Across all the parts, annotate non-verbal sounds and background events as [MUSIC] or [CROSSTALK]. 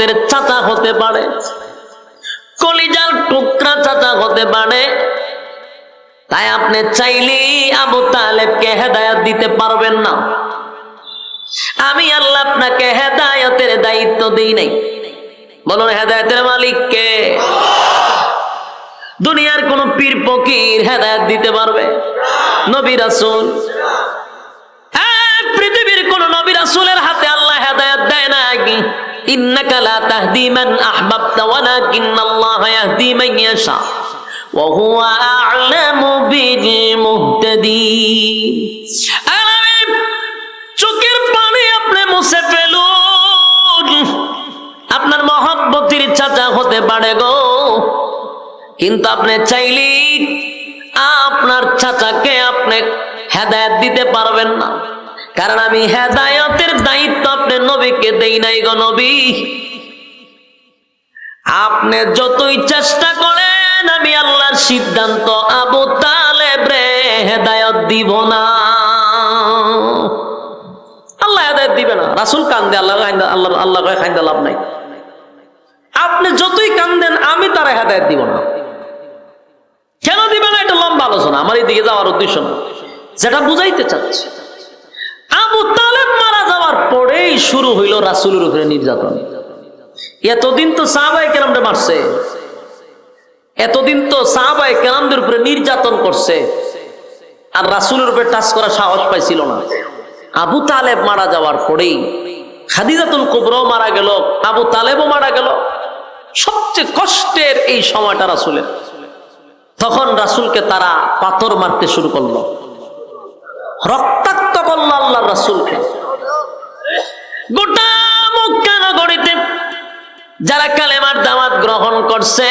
রক্তের চাচা হতে পারে কলিজার টুকরা চাচা হতে পারে। তাই আপনি চাইলেই আবু তালেবকে হেদায়ত দিতে পারবেন না। আমি আল্লাহ আপনাকে হেদায়তের দায়িত্ব দিই নাই। বলুন হেদায়তের মালিককে দুনিয়ার কোন পীর ফকির হেদায়ত দিতে পারবে? নবী রাসূল। হ্যাঁ, পৃথিবীর কোন নবী রাসূলের হাতে আল্লাহ হেদায়ত দেয় না মুহতাদিন। আমি চোখের পানি আপনি মুছে ফেলুন। আপনার মহব্বতির চাচা হতে পারে গো। কিন্তু আপনি চাইলেই আপনার চাচাকে আপনি হেদায়ত দিতে পারবেন না। কারণ আমি হেদায়তের দায়িত্ব আপনি নবীকে দেই নাই গো নবী। আপনি যতই চেষ্টা করেন, আমি আল্লাহর সিদ্ধান্ত আবু তালেব রে হেদায়ত দিব না। আল্লাহ হেদায়ত দিবে না। রাসুল কান্দে, আল্লাহ আল্লাহ আল্লাহ খাইন্দা লাভ নাই। আপনি যতই কান্দেন, আমি তারা হেদায়ত দিব না। কেন দিবে না? এটা লম্বা আলোচনা। আমার এই দিকে যাওয়ার উদ্দেশ্য না। যেটা বুঝাইতে চাচ্ছে। আবু তালেব মারা যাওয়ার পরেই শুরু হইল রাসুলের উপরে নির্যাতন। এতদিন তো সাহাবাই কেরামটা মারছে। এতদিন তো সাহাবাই কেরামদের উপরে নির্যাতন করছে। আর রাসুলের উপরে টাচ করার সাহস পাইছিল না। আবু তালেব মারা যাওয়ার পরেই খাদিজাতুল কুবরাও মারা গেল, আবু তালেবও মারা গেল। সবচেয়ে কষ্টের এই সময়টা রাসুলের। তখন রাসুলকে তারা পাথর মারতে শুরু করল। রক্তাক্ত করল আল্লাহ রাসুলকে। গোটা নগরীতে যারা কালেমার গ্রহণ করছে,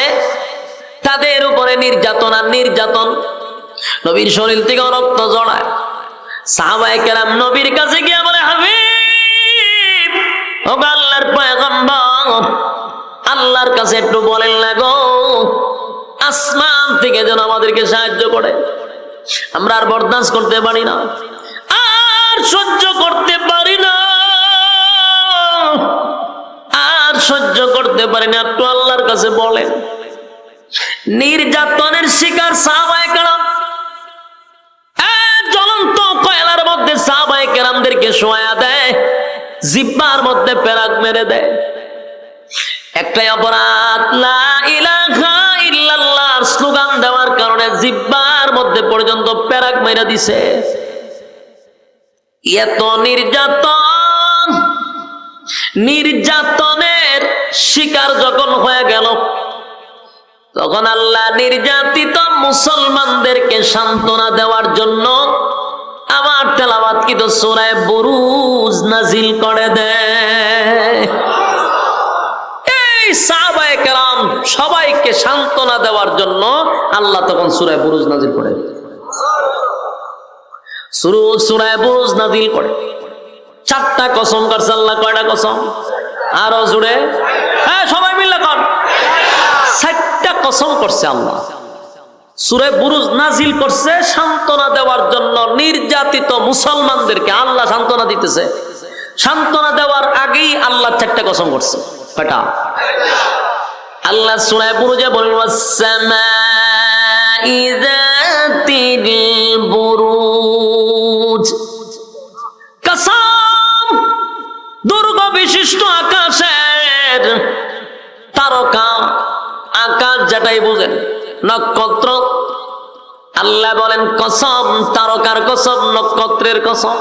তাদের উপরে নির্যাতন আর নির্যাতন নবীর শরীর থেকে রক্ত জড়ায়। নবীর কাছে বলে, হাবিব ও আল্লাহর আল্লাহর কাছে একটু বলেন না গো, আসমান থেকে যেন আমাদেরকে সাহায্য করে। আমরা আর বরদাস্ত করতে পারি না। সহ্য করতে পারি না। আর সহ্য করতে পারি না, একটু আল্লাহর কাছে বলেন। নির্যাতনের শিকার সাহাবায়ে কেরাম জ্বলন্ত কয়লার মধ্যে সাহাবায়ে কেরামদেরকে শোয়া দেয়, জিব্বার মধ্যে পেরাক মেরে দেয়। একটাই অপরাধ স্লোগান দেওয়ার কারণে জিব্বার মধ্যে পর্যন্ত পেরাক মেরে দিছে। এত নির্যাতন। নির্যাতনের শিকার যখন হয়ে গেল, তখন আল্লাহ নির্যাতিত মুসলমানদেরকে সান্ত্বনা দেওয়ার জন্য আমার তেলাবাত কিন্তু সোরায় বুরুজ নাজিল করে দেয় সবাইকে সান্ত্বনা দেওয়ার জন্য আল্লাহ তখন সুরায় বুরুজ নাজিল করে চারটা কসম করছে আল্লাহ, কয়টা কসম? আরও জুড়ে। হ্যাঁ সবাই কসম করছে আল্লাহ। সুরে বুরুজ নাজিল করছে সান্ত্বনা দেওয়ার জন্য নির্যাতিত মুসলমানদেরকে আল্লাহ সান্ত্বনা দিতেছে। সান্ত্বনা দেওয়ার আগেই আল্লাহ চারটা কসম করছে। আল্লাহ সুরায় বুরুজে বলেন "ওয়াস-সামাই কসম, দুর্গ বিশিষ্ট আকাশের তারকা, আকাশ যেটাই বুঝেন, নক্ষত্র। আল্লাহ বলেন, কসম, তারকার কসম, নক্ষত্রের কসম।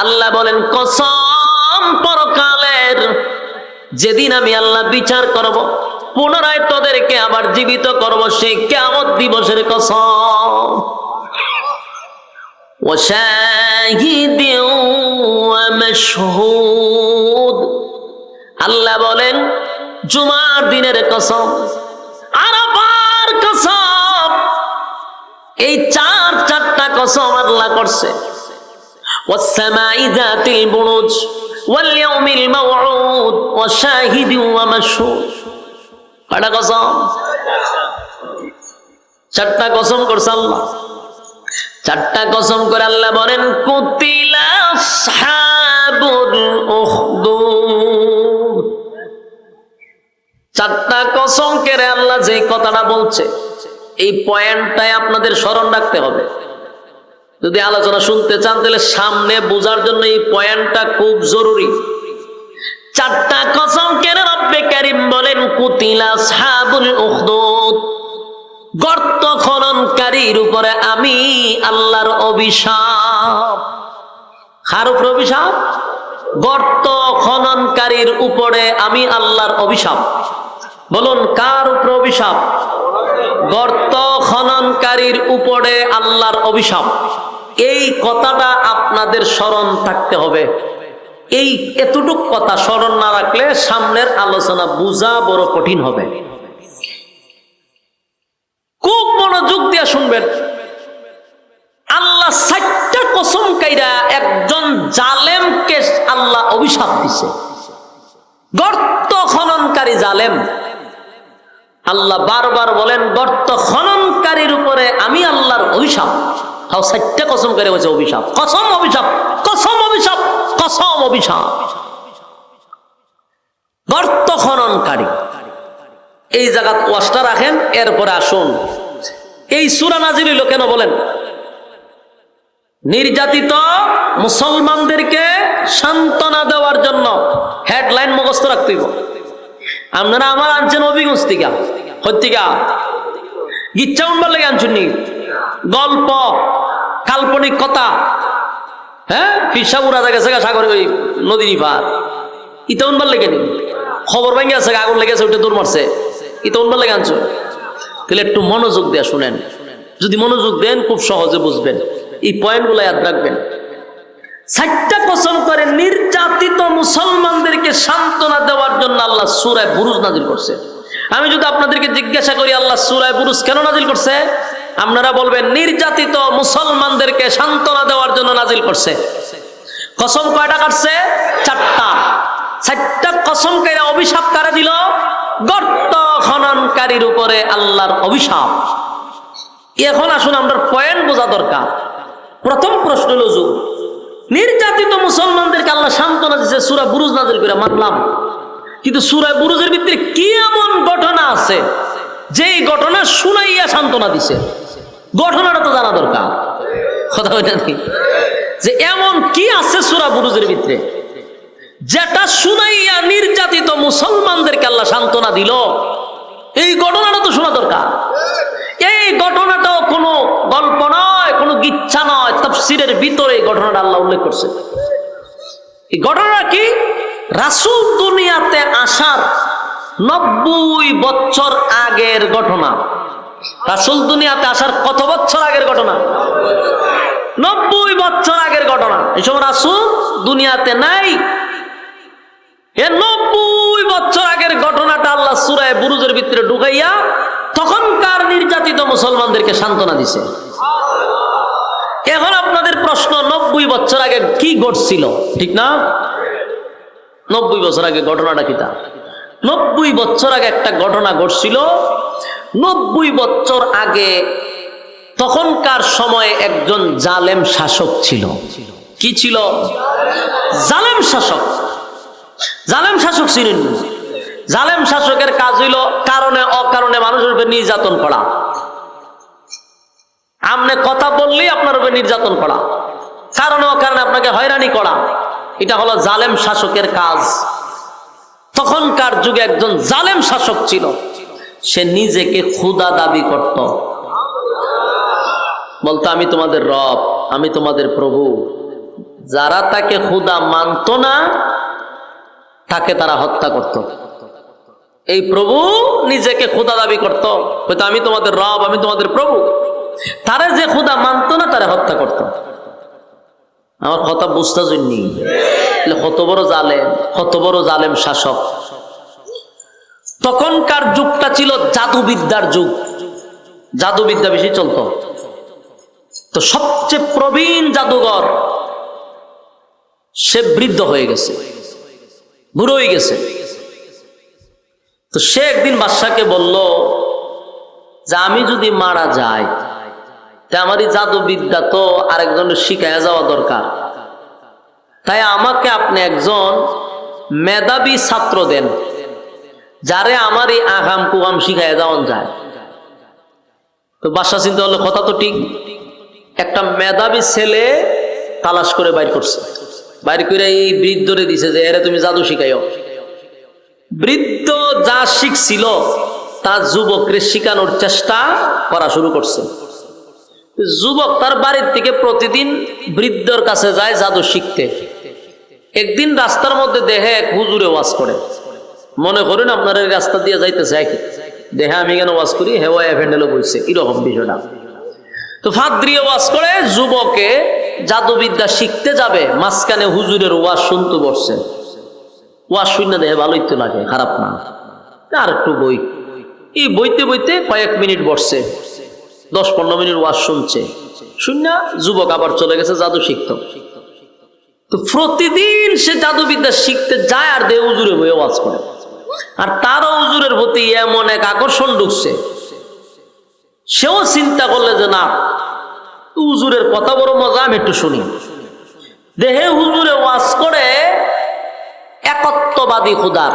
আল্লাহ বলেন, কসম পরকালের যেদিন আমি আল্লাহ বিচার করব, পুনরায় তোদেরকে আবার জীবিত করব সেই কেমন দিবসের কস আল্লাহ বলেন, জুমার দিনের কসম আরাবার কসম। এই চার, চারটা কসম আল্লাহ করছে। ওয়াসসামাই যাতিল বুরুজ। واليوم الموعود وشاهد ومشهود কয়টা কসম চারটা কসম করছে আল্লাহ চারটা কসম করে আল্লাহ বলেন কুতিলা আসহাবুল উখদুদ চারটা কসম কেড়ে আল্লাহ যে কথাটা বলছে এই পয়েন্টটাই আপনাদের স্মরণ রাখতে হবে যদি আলোচনা শুনতে চান, তাহলে সামনে বোঝার জন্য এই পয়েন্টটা খুব জরুরি। চারটা কসম কেন রব্বে কারিম বলেন, কুতিলা সাবুল উখদুদ। গর্ত খননকারীর উপরে আমি আল্লাহর অভিশাপ। কার উপরে অভিশাপ? গর্ত খননকারীর উপরে আমি আল্লাহর অভিশাপ। বলুন, কার উপরে অভিশাপ? গর্ত খননকারীর উপরে আল্লাহর অভিশাপ। এই কথাটা আপনাদের স্মরণ থাকতে হবে। এই এতটুক কথা স্মরণ না রাখলে সামনের আলোচনা বোঝা বড় কঠিন হবে। খুব মনোযোগ দিয়ে শুনবেন। আল্লাহ সাতটা কসম কাইরা একজন জালেমকে আল্লাহ অভিশাপ দিছে। গর্ত খননকারী জালেম। আল্লাহ বারবার বলেন, গর্ত খননকারীর উপরে আমি আল্লাহর অভিশাপ। তাও সাতটা কসম করে বলছে অভিশাপ। কসম অভিশাপ কসম অভিশাপ কসম অভিশাপ। গর্ত খননকারী। এই জায়গাত ওয়াশটা রাখেন, এরপরে আসুন। এই সুরা নাজির হইল কেন বলেন? নির্যাতিত মুসলমানদেরকে সান্ত্বনা দেওয়ার জন্য হেডলাইন মুখস্থ রাখতে আপনারা আমার আনছেন অভিগঞ্জ থেকে। হত্তিকা গিচ্ছা উনবার লেগে আনছেন গল্প। কাল্পনিক কথা। হ্যাঁ? ফিরসা উড়া গেছে সাগরে ওই নদীর পার ইটা উনবার লেগে নি খবর ভেঙে আছে, আগুন লেগেছে ওইটা দূর মারছে। ইটা উনবার লেগে আনছো? তাহলে একটু মনোযোগ দেয়া শুনেন। যদি মনোযোগ দেন, খুব সহজে বুঝবেন। এই পয়েন্টগুলো ইয়াদ রাখবেন। সাতটা কসম করে নির্যাতিত মুসলমানদেরকে সান্ত্বনা দেওয়ার জন্য আল্লাহ সুরায় বুরুজ নাজিল করছে। আমি যদি আপনাদেরকে জিজ্ঞাসা করি, আল্লাহ সুরায় বুরুজ কেন নাজিল করছে? আপনারা বলবেন, নির্যাতিত মুসলমানদেরকে সান্ত্বনা দেওয়ার জন্য নাজিল করছে। কসম কয়টা কাটছে? চারটা। চারটা কসম কেরা অভিশাপ কারা দিল? গর্ত খননকারীর উপরে আল্লাহর অভিশাপ। এখন আসুন আমরা পয়েন্ট বোঝা দরকার। প্রথম প্রশ্ন হলো যুগ নির্যাতিত মুসলমানদেরকে আল্লাহ সান্ত্বনা দিচ্ছে সুরা বুরুজ নাজিল করে, মানলাম। কিন্তু সুরা বুরুজের ভিতরে কি এমন ঘটনা আছে? যেই ঘটনা শুনাইয়া সান্ত্বনা দিছে। ঘটনাটা তো জানা দরকার। কথা বলে যে এমন কি আছে সুরা বুরুজের ভিতরে? যেটা শুনাইয়া নির্যাতিত মুসলমানদেরকে আল্লাহ সান্ত্বনা দিল। এই ঘটনাটা তো শোনা দরকার। এই ঘটনাটাও কোনো গল্প নয়, কোনো গিচ্ছা নয়, তফসিরের ভিতরে এই ঘটনাটা আল্লাহ উল্লেখ করছে। এই ঘটনা কি? রাসুল দুনিয়াতে আসার নব্বই বছর আগের ঘটনা। রাসুল দুনিয়াতে আসার কত বছর আগের ঘটনা? নব্বই বছর আগের ঘটনা। এই সময় রাসুল দুনিয়াতে নাই। এ নব্বই বছর আগের ঘটনাটা আল্লাহ সুরায় বুরুজের ভিতরে ঢুকাইয়া তখনকার নির্যাতিত মুসলমানদেরকে সান্ত্বনা দিছে। এখন আপনাদের প্রশ্ন, নব্বই বছর আগে কি ঘটছিল? ঠিক না? নব্বই বছর আগে ঘটনাটা কিতা নব্বই বছর আগে একটা ঘটনা ঘটছিল। নব্বই বছর আগে তখনকার সময়ে একজন জালেম শাসক ছিল। কি ছিল? জালেম শাসক। জালেম শাসক ছিলেন। জালেম শাসকের কাজ হইল কারণে, অকারণে মানুষের উপর নির্যাতন করা। আপনি কথা বললেই আপনার উপর নির্যাতন করা। কারণে, অকারণে আপনাকে হয়রানি করা। এটা হলো জালেম শাসকের কাজ। তখনকার যুগে একজন জালেম শাসক ছিল। সে নিজেকে ক্ষুদা দাবি করত। বলতো, আমি তোমাদের রব, আমি তোমাদের প্রভু। যারা তাকে ক্ষুদা মানত না, তাকে তারা হত্যা করত। এই প্রভু নিজেকে খোদা দাবি করত। হয়তো আমি তোমাদের রব, আমি তোমাদের প্রভু। তারা যে খোদা মানত না, তারা হত্যা করত। আমার কথা বুঝতে জন্যি কত বড় জালেম, কত বড় জালেম শাসক? তখনকার যুগটা ছিল জাদুবিদ্যার যুগ। জাদুবিদ্যা বেশি চলতো। তো সবচেয়ে প্রবীণ জাদুঘর, সে বৃদ্ধ হয়ে গেছে। বুড়ো হয়ে গেছে। তো সে একদিন বাদশাকে বলল, যে আমি যদি মারা যাই তা আমার এই জাদুবিদ্যা তো আরেকজনের শিখাইয়া যাওয়া দরকার। তাই আমাকে আপনি একজন মেধাবী ছাত্র দেন, যারে আমার এই আগাম কুগাম শিখাইয়া যাওয়ান যায়। তো বাসা চিন্তা হলো কথা তো ঠিক, একটা মেধাবী ছেলে তালাশ করে বাইর করছে। বাইর করে এই বৃদ্ধরে দিছে যে, এরে তুমি জাদু শিখাইও। বৃদ্ধ যা শিখছিল, তা যুবকরে শিখানোর চেষ্টা করা শুরু করছে। যুবক তার বাড়ির থেকে প্রতিদিন বৃদ্ধর কাছে যায় জাদু শিখতে। একদিন রাস্তার মধ্যে দেহে এক হুজুরে ওয়াজ করে। মনে করেন আপনার এই রাস্তা দিয়ে যাইতেছে একই দেহে আমি কেন ওয়াজ করি? হেওয়া এফেন্ডেলও বলছে এরকম বিষয়টা। তো ফাদ্রিয়ে ওয়াজ করে, যুবকে জাদুবিদ্যা শিখতে যাবে, মাঝখানে হুজুরের ওয়াজ শুনতে বসছে। ওয়াজ শুনে দেহে ভালোই তো লাগে, খারাপ না। আর একটু বই। এই বইতে বইতে কয়েক মিনিট বসছে। দশ পনেরো মিনিট ওয়াজ শুনছে। শুননা যুবক আবার চলে গেছে, জাদু শিখত। তো প্রতিদিন সে জাদুবিদ্যা শিখতে যায় আর দেহ উজুরে বয়ে ওয়াজ করে। আর তারও উজুরের প্রতি এমন এক আকর্ষণ ঢুকছে। সেও চিন্তা করলে যে, না, উজুরের কথা বড় মজা, আমি একটু শুনি। দেহে হুজুরে ওয়াজ করে একত্ববাদী খুদার।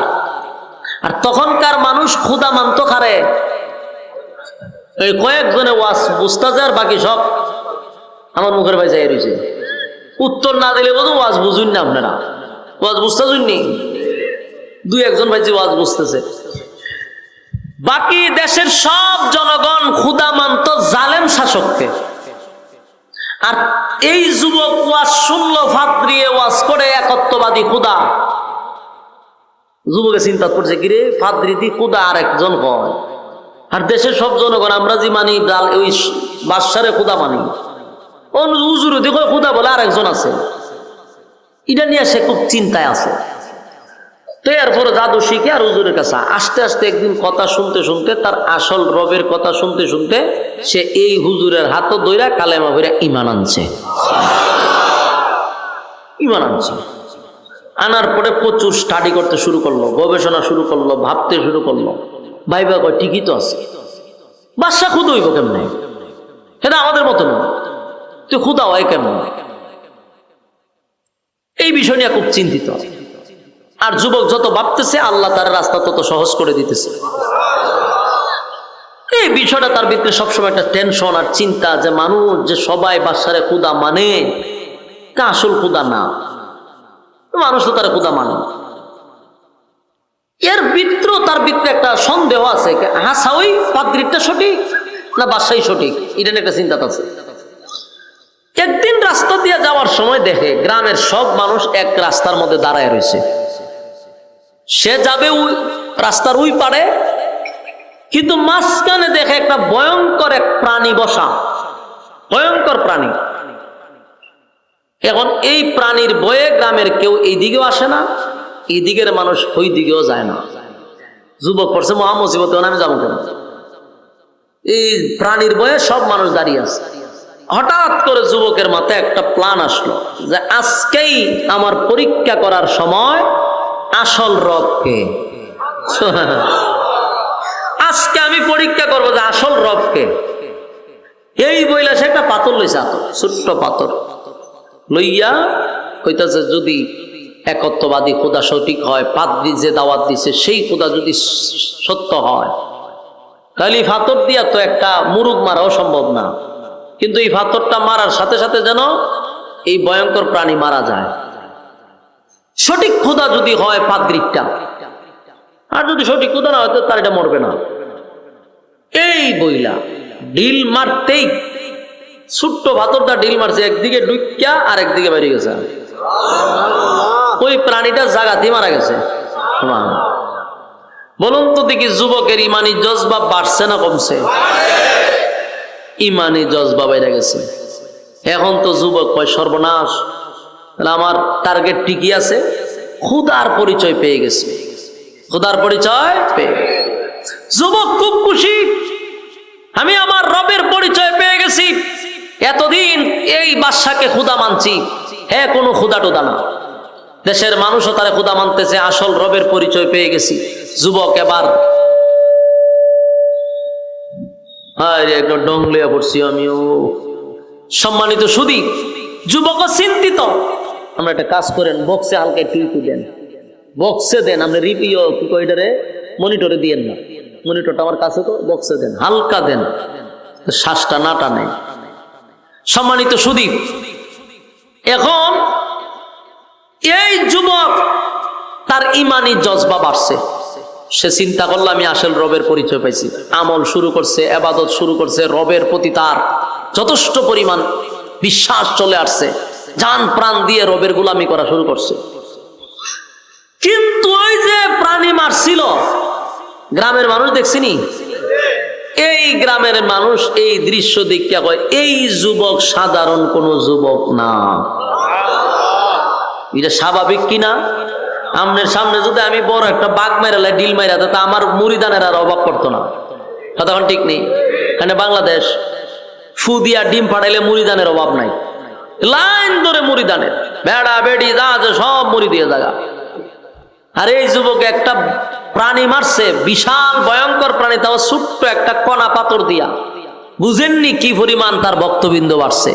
আর তখনকার মানুষ খুদা মানত খারে এই কয়েকজনে ওয়াজ বুঝতেছে আর বাকি সব আমার মুখের ভাই যাই রয়েছে উত্তর না দিলে বোধ ওয়াজ বুঝুন না আপনারা। ওয়াজ বুঝতে শুননি দুই একজন ভাই যে ওয়াজ বুঝতেছে। বাকি দেশের সব জনগণ ক্ষুদা মানত জালেম শাসককে। আর এই যুবক ওয়াজ শুনল ফাদ্রিয়ে ওয়াজ করে, একত্ববাদী ক্ষুদা যুবকে চিন্তা করছে, কিরে ফাদ্রি দি ক্ষুদা আর একজন হয় আর দেশের সব জনগণ, আমরা যে মানি ওই বাদশারে ক্ষুদা মানি। উজুর দেখো ক্ষুদা বলে আর একজন আছে। এটা নিয়ে সে খুব চিন্তায় আছে। তো এরপরে জাদু শিখে আর হুজুরের কাছে আস্তে আস্তে একদিন কথা শুনতে শুনতে, তার আসল রবের কথা শুনতে শুনতে সে এই হুজুরের হাত দইরা কালেমা ভরে ইমান আনছে। ইমান আনছে। আনার পরে প্রচুর স্টাডি করতে শুরু করল, গবেষণা শুরু করল, ভাবতে শুরু করল। ভাইবা কয় ঠিকই তো আছে। বাদশা খুদ হইব কেমনে? সেটা আমাদের মতো নয় তুই খুদা হয় কেমন? এই বিষয় নিয়ে খুব চিন্তিত। আর যুবক যত ভাবতেছে, আল্লাহ তার রাস্তা তত সহজ করে দিতেছে। এই বিষয়টা তার ভিতরে সবসময় একটা টেনশন আর চিন্তা যে মানুষ যে সবাই বাসারে খুদা মানে তা আসল খুদা না। মানুষ তো তারা খুদা মানে। এর ভিতরেও তার ভিতরে একটা সন্দেহ আছে হাসা ওই পাদ্রিকটা সঠিক না বাসাই সঠিক? এটা একটা চিন্তা আছে। একদিন রাস্তা দিয়ে যাওয়ার সময় দেখে গ্রামের সব মানুষ এক রাস্তার মধ্যে দাঁড়ায় রয়েছে। সে যাবে ওই রাস্তার ওই পারে কিন্তু মাঝখানে দেখে একটা ভয়ঙ্কর এক প্রাণী বসা। ভয়ঙ্কর প্রাণী। এখন এই প্রাণীর বয়ে গ্রামের কেউ এই দিকেও আসে না এই দিকের মানুষ ওই দিকেও যায় না। যুবক পড়ছে মহামসিবতে আমি যাব কেন? এই প্রাণীর বয়ে সব মানুষ দাঁড়িয়ে আছে। হঠাৎ করে যুবকের মাথায় একটা প্ল্যান আসলো যে আজকেই আমার পরীক্ষা করার সময় আসল রবকে আজকে আমি পরীক্ষা করব যে আসল রবকে এই বইলা সে একটা পাথর লইছে ছোট্ট পাথর। লইয়া কইতাছে, যদি একত্ববাদী খোদা সঠিক হয় পাদ্রি যে দাওয়াত দিছে, সেই খোদা যদি সত্য হয়, তাহলে এই ফাতর দিয়া তো একটা মুরুগ মারাও সম্ভব না। কিন্তু এই ফাতরটা মারার সাথে সাথে যেন এই ভয়ঙ্কর প্রাণী মারা যায়। সঠিক খোদা যদি হয় পাদ্রিকটা আর যদি সঠিক খোদা না হয় তার এটা মরবে না। এই বইলা ডিল মারতেই, ছোট্ট ভাতরটা ডিল মারছে, একদিকে ডুইকা আর একদিকে বেরিয়ে গেছে। ওই প্রাণীটা জাগাতে মারা গেছে। বলুন তো দেখি যুবকের ইমানি জজবা বাড়ছে না কমছে? ইমানি জজবা বেড়ে গেছে। এখন তো যুবক কয় সর্বনাশ। আমার টার্গেট ঠিকই আছে। খুদার পরিচয় পেয়ে গেছে। খুদার পরিচয় পেয়ে যুবক খুব খুশি। আমি আমার রবের পরিচয় পেয়ে গেছি। এতদিন এই বাদশাকে খুদা মানছি। হ্যাঁ কোনো খুদা টুদা না। দেশের মানুষও তারা খুদা মানতেছে, আসল রবের পরিচয় পেয়ে গেছি। যুবক এবার। একটা ডংলিয়া পড়ছি আমিও। সম্মানিত সুদী যুবক চিন্তিত। আমরা একটা কাজ করেন বক্সে হালকা একটু দেন। বক্সে দেন, আপনি রিপিও কি মনিটরে দিয়েন না। মনিটরটা আমার কাছে তো বক্সে দেন, হালকা দেন। শ্বাসটা না টানে। সম্মানিত সুদীপ এখন এই যুবক, তার ইমানি জজবা বাড়ছে। সে চিন্তা করল, আমি আসল রবের পরিচয় পাইছি। আমল শুরু করছে আবাদত শুরু করছে, রবের প্রতি তার যথেষ্ট পরিমাণ বিশ্বাস চলে আসছে। যান প্রাণ দিয়ে রবের গুলামি করা শুরু করছে। কিন্তু ওই যে প্রাণী মারছিল, গ্রামের মানুষ দেখছিনি? এই গ্রামের মানুষ এই দৃশ্য দেখিয়া কয়, এই যুবক সাধারণ কোন যুবক না। এটা স্বাভাবিক কিনা? আমনের সামনে যদি আমি বড় একটা বাঘ মেরালে ডিল মেরা তা আমার মুড়িদানের আর অবাক করতো না। তখন ঠিক নেই? এখানে বাংলাদেশ, ফু দিয়া ডিম ফাটাইলে মুড়িদানের অভাব নাই। লাইন ধরে মুড়িদানের। বেড়া বেড়ি, যা আছে সব মুড়ি দিয়ে জায়গা আর এই যুবক একটা প্রাণী মারছে, বিশাল ভয়ঙ্কর প্রাণী, তাও ছোট্ট একটা কণা পাথর দিয়া। বুঝেননি কি পরিমাণ তার বক্তবিন্দু বাড়ছে?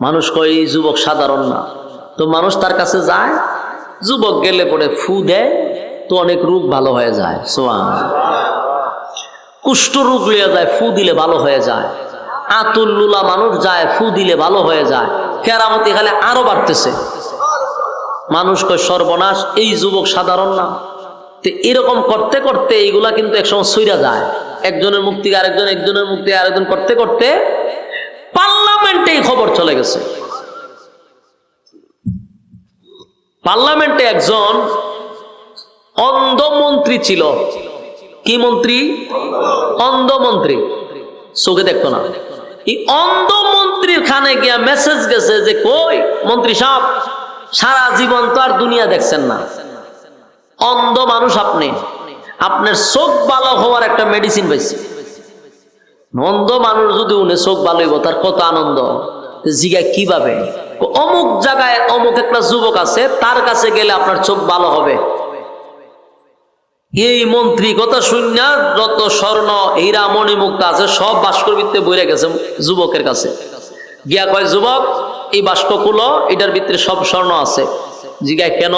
মানুষ কয়, এই যুবক সাধারণ না। তো মানুষ তার কাছে যায়, যুবক গেলে পরে ফু দেয়, তো অনেক রোগ ভালো হয়ে যায়। সোয়া কুষ্ঠ রোগ লিয়ে যায়, ফু দিলে ভালো হয়ে যায়। আতুল লুলা মানুষ যায়, ফু দিলে ভালো হয়ে যায়। কেরামতি খালে আরও বাড়তেছে। মানুষ কয়, সর্বনাশ, এই যুবক সাধারণ না। তো এরকম করতে করতে এইগুলা কিন্তু একসময় সইরা যায়। একজনের মুক্তি, আরেকজন, একজনের মুক্তি, আরেকজন করতে করতে পার্লামেন্টে এই খবর চলে গেছে। পার্লামেন্টে একজন অন্ধ মন্ত্রী ছিল। কি মন্ত্রী? অন্ধ মন্ত্রী চোখে দেখতো না। অন্ধ মন্ত্রীর খানে গিয়া মেসেজ গেছে যে, কই মন্ত্রী সাহেব, সারা জীবন তো আর দুনিয়া দেখছেন না। অন্ধ মানুষ আপনি। আপনার চোখ ভালো হওয়ার একটা মেডিসিন পাইছে। অন্ধ মানুষ যদি উনি চোখ ভালো হইব, তার কত আনন্দ। জিগা কীভাবে? অমুক জায়গায় অমুক একটা যুবক আছে, তার কাছে গেলে আপনার চোখ ভালো হবে। এই মন্ত্রী কথা শূন্য যত স্বর্ণ, হীরা, মণিমুক্ত আছে, সব বাস্কর ভিত্তে বইরে গেছে যুবকের কাছে। গিয়া কয়, যুবক, এই বাস্ক খুলো এটার ভিতরে সব স্বর্ণ আছে। জিগায়, কেন?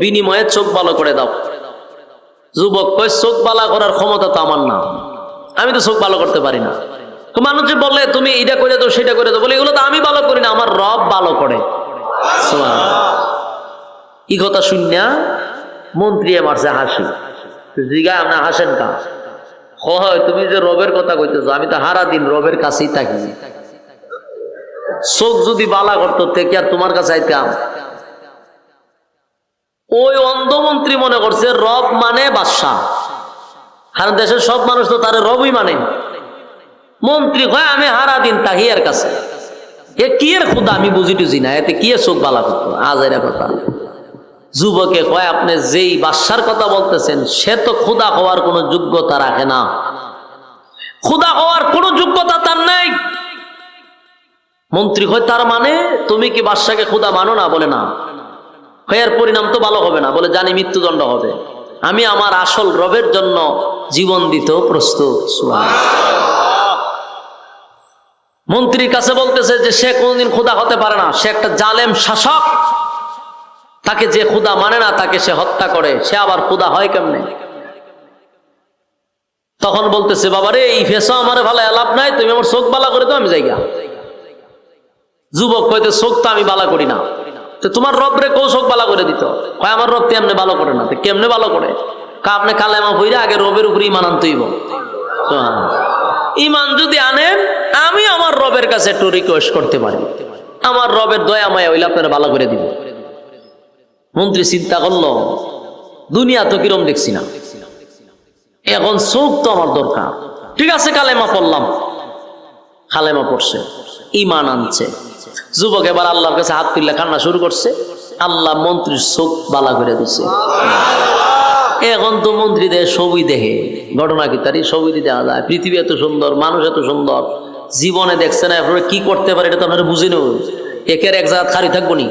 বিনিময়ে চোখ ভালো করে দাও। যুবক কয়, চোখ ভালো করার ক্ষমতা তো আমার না। আমি তো চোখ ভালো করতে পারি না। তো মানুষ বললে তুমি এটা করে দাও, সেটা করে দাও। বলে, এগুলো তো আমি ভালো করি না, আমার রব ভালো করে। ই কথা শুনিয়া মন্ত্রী মারছে হাসি। জিগায়, আপনি হাসেন কা হয় তুমি যে রবের কথা কইতেছো, আমি তো হারা দিন রবের কাছেই থাকি। চোখ যদি বালা করতো থেকে আর তোমার কাছে আইতাম? ওই অন্ধমন্ত্রী মনে করছে, রব মানে বাদশাহ। আর দেশের সব মানুষ তো তার রবই মানে। মন্ত্রী কয় আমি হারা দিন তাহি এর কাছে। এ কি এর খুদা, আমি বুঝি টুঝি না, এতে কি চোখ বালা করতো? আজ এর কথা। যুবকে কয়, আপনি যেই বাদশার কথা বলতেছেন, সে তো খুদা হওয়ার কোনো যোগ্যতা রাখে না। খুদা হওয়ার কোনো যোগ্যতা তার নেই। মন্ত্রী হয় তার মানে তুমি কি বাদশাকে খুদা মানো না? বলে না। হয় এর পরিণাম তো ভালো হবে না। বলে, জানি মৃত্যুদণ্ড হবে। আমি আমার আসল রবের জন্য জীবন দিতেও প্রস্তুত। মন্ত্রীর কাছে বলতেছে যে সে কোনদিন খুদা হতে পারে না, সে একটা জালেম শাসক। তাকে যে খুদা মানে না, তাকে সে হত্যা করে, সে আবার খুদা হয় কেমনে? তখন বলতেছে বাবা রে এই ফেসা আমার ভালো লাভ নাই, তুমি আমার চোখ বালা করে তো আমি জায়গা যুবক কইতে, চোখ তো আমি বালা করি না। তো তোমার রব রে কেউ চোখ বালা করে দিত? কয়, আমার রব তেমনি ভালো করে না কেমনে ভালো করে? আপনি কালেমা বইরা আগে রবের উপরে ইমান আনতেইব ইমান যদি আনেন আমি আমার রবের কাছে একটু রিকোয়েস্ট করতে পারি। আমার রবের দয়া মায়া হইলে আপনারা ভালো করে দিব মন্ত্রী চিন্তা করল, দুনিয়া তো কিরম দেখছি না। এখন চোখ তো আমার দরকার। ঠিক আছে, কালেমা পড়লাম। কালেমা পড়ছে ইমান আনছে। যুবক এবার আল্লাহর কাছে হাত তুললে কান্না শুরু করছে। আল্লাহ মন্ত্রীর চোখ বালা করে দিছে। এখন তো মন্ত্রীদের ছবি দেখে, ঘটনা কি তারই ছবি দেখা যায়। পৃথিবী এত সুন্দর, মানুষ এত সুন্দর। জীবনে দেখছে না আপনারা কি করতে পারে, এটা তো আপনারা বুঝে নেব একের এক জায়গা খারি থাকব নি।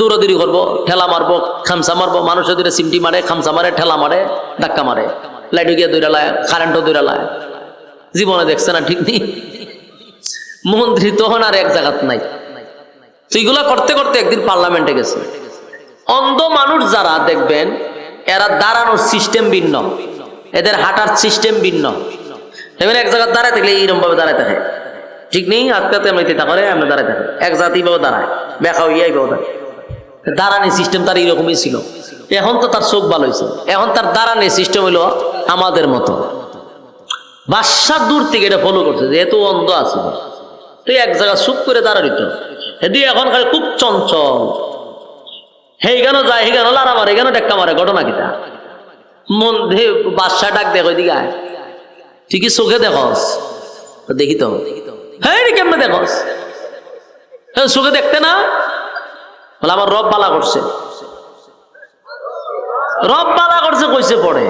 দৌড়াদৌড়ি করব, ঠেলা মারবো খামসা মারবো, মানুষের দূরে সিমটি মারে খামসা মারে, ঠেলা মারে, ধাক্কা মারে। লাইট গিয়ে দৌড়ালায় কারেন্টও দৌড়ালায় জীবনে দেখছে না ঠিক নেই। মন্ত্রী তখন আর এক জায়গাত নাই। তো এগুলা করতে করতে একদিন পার্লামেন্টে গেছে। অন্ধ মানুষ যারা দেখবেন, এরা দাঁড়ানোর সিস্টেম ভিন্ন। এদের হাঁটার সিস্টেম ভিন্ন। এবার এক জায়গায় দাঁড়ায় থাকলে এইরকম ভাবে দাঁড়ায় থাকে। ঠিক নেই আজকে তো এমনি চিন্তা করে আমরা দাঁড়ায় থাকে। এক জাতি ভাবে দাঁড়ায় দেখা হইয়া এইভাবে দাঁড়ায়। দাঁড়ানি সিস্টেম তার এইরকমই ছিল। এখন তো তার চোখ ভালো হয়েছে এখন তার দাঁড়ানি সিস্টেম হইল আমাদের মতো। বাদশাহ দূর থেকে এটা ফলো করছে যে এত অন্ধ আছে। তুই এক জায়গা চুপ করে দাঁড়াইত হেদি এখন খালি খুব চঞ্চল। হেই কেন যায় হে কেন লারা মারে, কেন টেক্কা মারে, ঘটনা কিটা? মন হে বাদশাহ ডাক দেখ ওইদিকে আয়। কি চোখে দেখস। দেখি তো। হ্যাঁ কেমনে দেখস? হ্যাঁ চোখে দেখতে না? বলে, আমার রব বালা করছে। রব বালা করছে কইছে পড়ে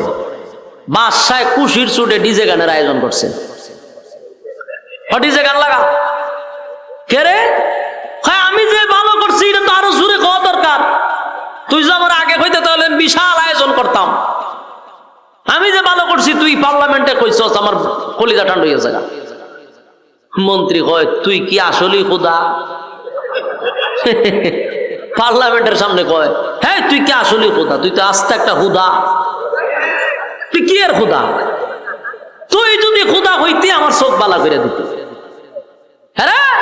বাদশায় কুশির চুটে ডিজে গানের আয়োজন করছে। ডিজে গান লাগা। কে রে? হ্যাঁ আমি যে ভালো করছি, এটা তো আরও জোরে খাওয়া দরকার। তুই যে আমার আগে হইতে তাহলে বিশাল আয়োজন করতাম। আমি যে ভালো করছি, তুই পার্লামেন্টে কইছস, আমার কলিজা ঠান্ডা হয়ে গা। মন্ত্রী কয়, তুই কি আসলেই খুদা? [LAUGHS] পার্লামেন্টের সামনে কয় হ্যাঁ তুই কি আসলেই খুদা? তুই তো আস্তে একটা হুদা তুই কি আর খুদা? তুই যদি খুদা হইতে, আমার চোখ বালা করে দিত। হ্যাঁ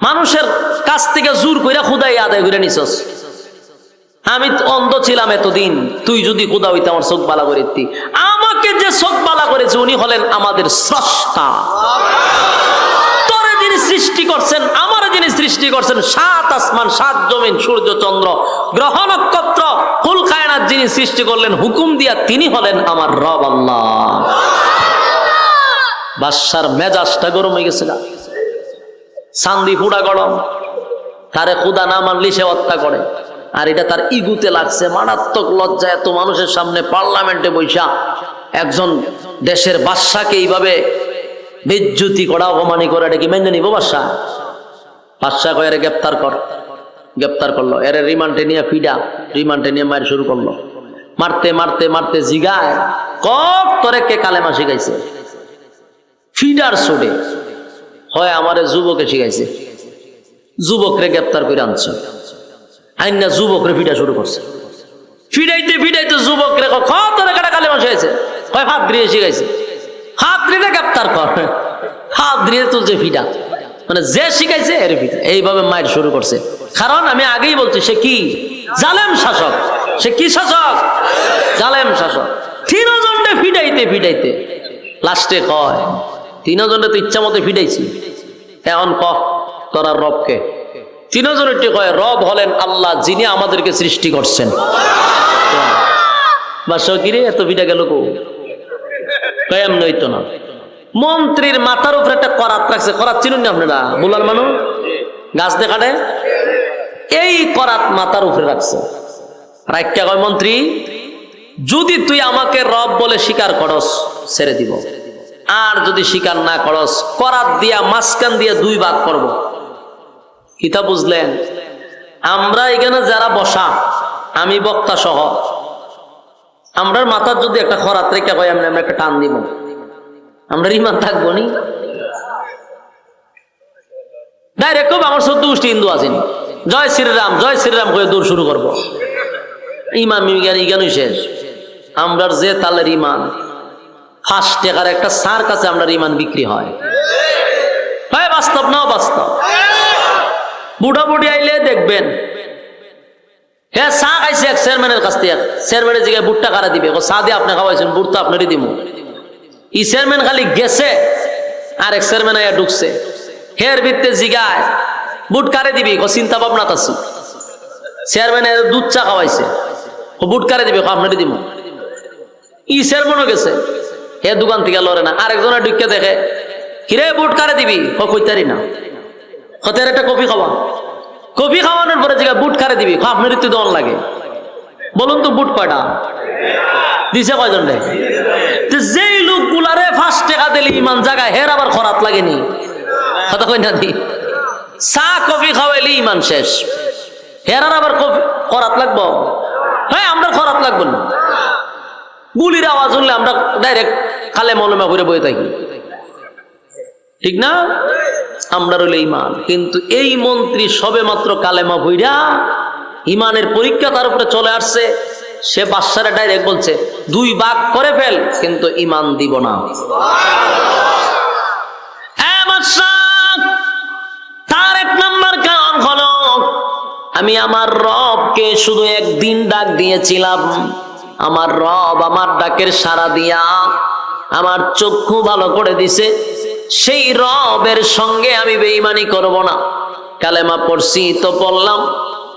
মানুষের কাছ থেকে জোর করে খুদাই আদায় করে নিছস। আমি অন্ধ ছিলাম এতদিন। তুই যদি খুদা হইতে আমার চোখ বালা করে আমাকে যে চোখ বালা করেছে, উনি হলেন আমাদের স্রষ্টা। সৃষ্টি করছেন, আমার যিনি সৃষ্টি করছেন, সাত আসমান, সাত জমিন, সূর্য, চন্দ্র, গ্রহ, নক্ষত্র যিনি সৃষ্টি করলেন, হুকুম দিয়া তিনি হলেন আমার রব আল্লাহ। মেজাজটা গরম হয়ে গেছে গা। চান্দি ফুড়া গরম। তারে না মানলি সে হত্যা করে। আর এটা তার ইগুতে লাগছে। মারাত্মক লজ্জা, এত মানুষের সামনে পার্লামেন্টে বৈশা একজন দেশের বাদশাকে এইভাবে বিদ্যুতি করা, অপমানি করে, এটা কি মেনে নিব বাদশাহ বাদশাহ কয়ে গ্রেপ্তার কর। গ্রেপ্তার করল। এর রিমান্ডে নিয়ে ফিডা, রিমান্ডে নিয়ে মায়ের শুরু করল। মারতে মারতে মারতে জিগায় কক তোরে কে কালেমা শিখাইছে? ফিডার সোডে। হয় আমারে যুবকে শিখাইছে। যুবকরে গ্রেপ্তার করে আনছে। আইনা যুবকরে ফিডা শুরু করছে। ফিডাইতে ফিডাইতে যুবকরে খতরে কাটা কালে মাসে আছে হয় হাত দিয়ে শিখাইছে হাত দিয়ে গ্রেপ্তার কর। হাত দিয়ে তুলছে ফিডা। মানে যে শিখাইছে, এর ফিডা এইভাবে মায়ের শুরু করছে। কারণ আমি আগেই বলছি, সে কি? জালেম শাসক। সে কি শাসক? জালেম শাসক। তিনজনটা ফিডাইতে ফিডাইতে। লাস্টে কয় তিনজনে তো ইচ্ছা মতো ফিডাইছি। এখন ক, তোরা রবকে? তিনজনের কয়, রব হলেন আল্লাহ যিনি আমাদেরকে সৃষ্টি করছেন। বা মন্ত্রীর মাথার উপরে একটা করাত রাখছে। করাত চিনুন আপনারা? গাছ দেখাটে এই করাত মাথার উপরে রাখছে। রাখতে কয়, মন্ত্রী, যদি তুই আমাকে রব বলে স্বীকার করস, ছেড়ে দিব। আর যদি স্বীকার না করস, করাত দিয়া মাঝখান দিয়া দুই ভাগ করব। কিতা বুঝলেন? আমরা এখানে যারা বসা, আমি বক্তা সহ, আমরার মাথার যদি একটা খরাত রেখে হয় আমরা একটা টান দিব। আমরা ইমান থাকব নি? ডাইরেক্ট আমার গোষ্ঠী হিন্দু আছেন। জয় শ্রীরাম জয় শ্রীরাম করে দূর শুরু করব। ইজ্ঞান ইজ্ঞানই শেষ। আমরার যে তালের ইমান, ফার্স্ট টাকার একটা সার কাছে আমরা ইমান বিক্রি হয়। বাস্তব না বাস্তব বুড়া বুড়ি আইলে দেখবেন। হ্যাঁ চা খাইছে এক চেয়ারম্যানের কাছ থেকে। চেয়ারম্যানের জায়গায় বুটটা কারা দিবে? চা দিয়ে আপনি খাওয়াইছেন বুট তো আপনারই দিব ই চেয়ারম্যান খালি গেছে আর এক চেয়ারম্যান আয়া ঢুকছে। হের ভিত্তে জিগায় বুট কারে দিবি? ও চিন্তা ভাবনা তাছি চেয়ারম্যানের দুধ চা খাওয়াইছে। ও বুট কারে দিবে? আপনারই দিব ই চেয়ারম্যানও গেছে। হে, দোকান থেকে লড়ে না। আরেকজনে ঢুকে দেখে, কিরে বুট কারে দিবি? ও কইতারি না। হতের একটা কফি খাওয়া কফি খাওয়ানোর পরে জায়গায় বুট কারে দিবি। খাপ মৃত্যু দন লাগে। বলুন তো বুট কয়টা? দিছে কয়জন রে? যেই লোক গুলারে ফার্স্ট টাকা দিলি ইমান জায়গায় হের আবার খরাত লাগেনি? কথা কই না? দি চা, কফি খাওয়াইলি ইমান শেষ। হেরার আবার কফি খরাত লাগবো? হ্যাঁ আমরা খরাত লাগবো না। গুলির আওয়াজ শুনলে আমরা ডাইরেক্ট কালে মলমা ঘুরে বয়ে থাকি। ঠিক না? আমরা রইল ইমান কিন্তু এই মন্ত্রী সবে মাত্র কালেমা ভুইরা ইমানের পরীক্ষা তার উপরে চলে আসছে। সে বাচ্চারা ডাইরেক্ট বলছে, দুই ভাগ করে ফেল, কিন্তু ইমান দিব না। তার এক নম্বর কারণ হলো, আমি আমার রবকে শুধু একদিন ডাক দিয়েছিলাম। আমার রব আমার ডাকের সাড়া দিয়া, আমার চক্ষু ভালো করে দিছে। সেই রবের সঙ্গে আমি বেইমানি করব না। কালেমা পড়ছি, তো পড়লাম,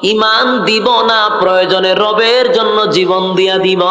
ইমান দিব না, প্রয়োজনে রবের জন্য জীবন দিয়া দিব।